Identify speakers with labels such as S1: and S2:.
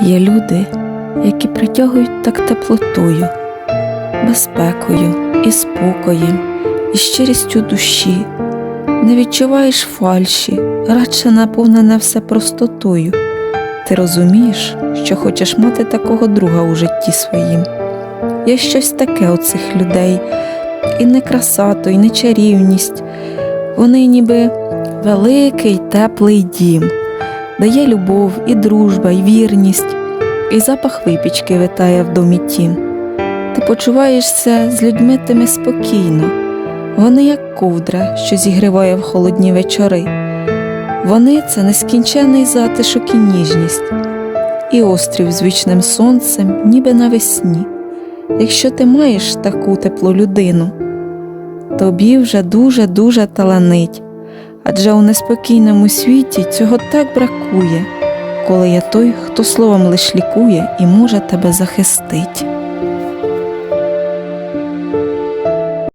S1: Є люди, які притягують так теплотою, безпекою і спокоєм, і щирістю душі. Не відчуваєш фальші, радше наповнене все простотою. Ти розумієш, що хочеш мати такого друга у житті своїм. Є щось таке у цих людей, і не краса, то, і не чарівність. Вони ніби великий теплий дім, де є любов, і дружба, і вірність, і запах випічки витає в домі тім. Ти почуваєшся з людьми тими спокійно. Вони як ковдра, що зігріває в холодні вечори. Вони це нескінчений затишок і ніжність, і острів з вічним сонцем, ніби навесні. Якщо ти маєш таку теплу людину, тобі вже дуже-дуже таланить, адже у неспокійному світі цього так бракує, коли я той, хто словом лиш лікує і може тебе захистить.